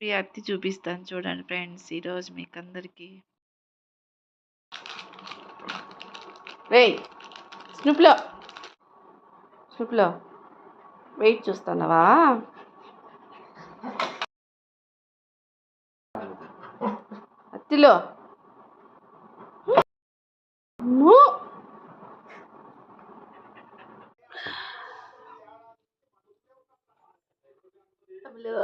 ఈ అత్తి చూపిస్తాను చూడండి ఫ్రెండ్స్ ఈరోజు మీకు అందరికీ రేయ్ స్నూప్లో. స్నూప్లో. వెయిట్ చూస్తున్నావా? అత్తిలో అమ్మో! అమ్మలో.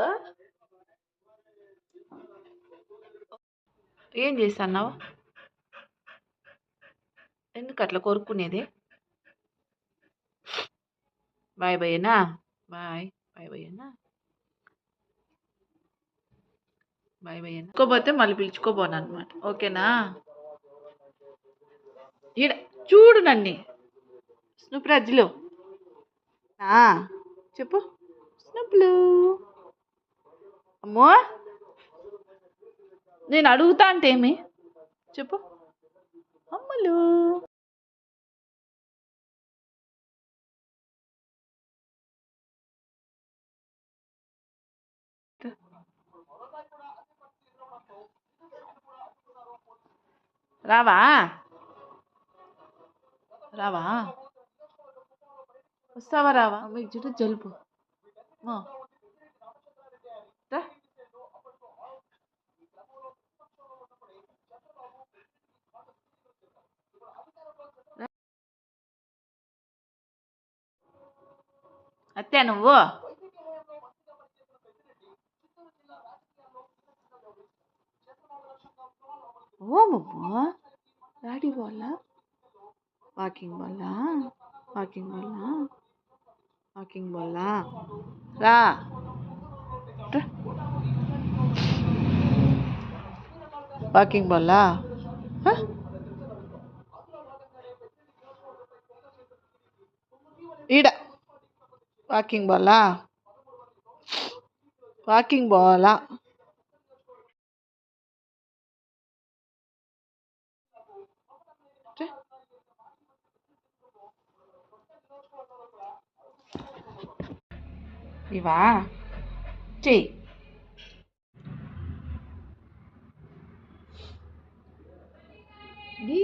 ఏం చేస్తున్నావు? ఎందుకు అట్లా కోరుకునేది? బాయ్ భయ్యనా బాయ్ బాయ్ భయ్యనా బాయ్ భయ్యనా పిలుచుకోపోతే మళ్ళీ పిలుచుకోపోను అనమాట ఓకేనా? ఈడ చూడు నన్ను. స్నూప్ రాజులు చెప్పు. స్నూప్లు. అమ్మో! నేను అడుగుతా అంటే ఏమి? చెప్పు. అమ్మలు. రావా? రావా? వస్తావా రావా? మీకు చుట్టూ జలుబు. అత్తే నువ్వు ఓమమ్మా డాడీ వాళ్ళ వాకింగ్ వల్ల వాకింగ్ వల్ల వాకింగ్ వల్ల రా రా. వాకింగ్ వల్ల ఈడ வாக்கிங் போகலா வாக்கிங் போகலாம் இவா சரி đi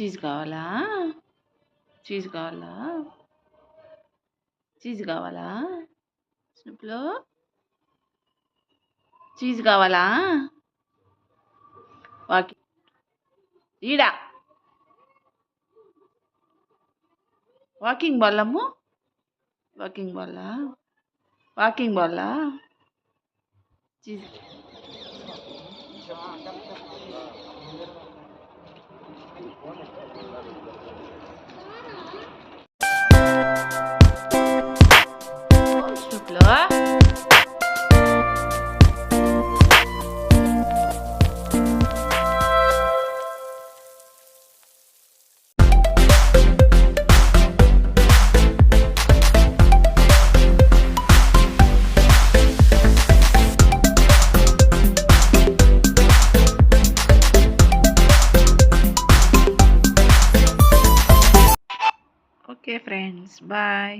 చీజ్ కావాలా? చీజ్ కావాలా? చీజ్ కావాలా? స్నూప్లో? చీజ్ కావాలా? వాకింగ్ ఈడా. వాకింగ్ బాలము వాకింగ్ బాలా? వాకింగ్ బాలా? చీజ్. స్నూప్లో ఓకే ఫ్రెండ్స్ బాయ్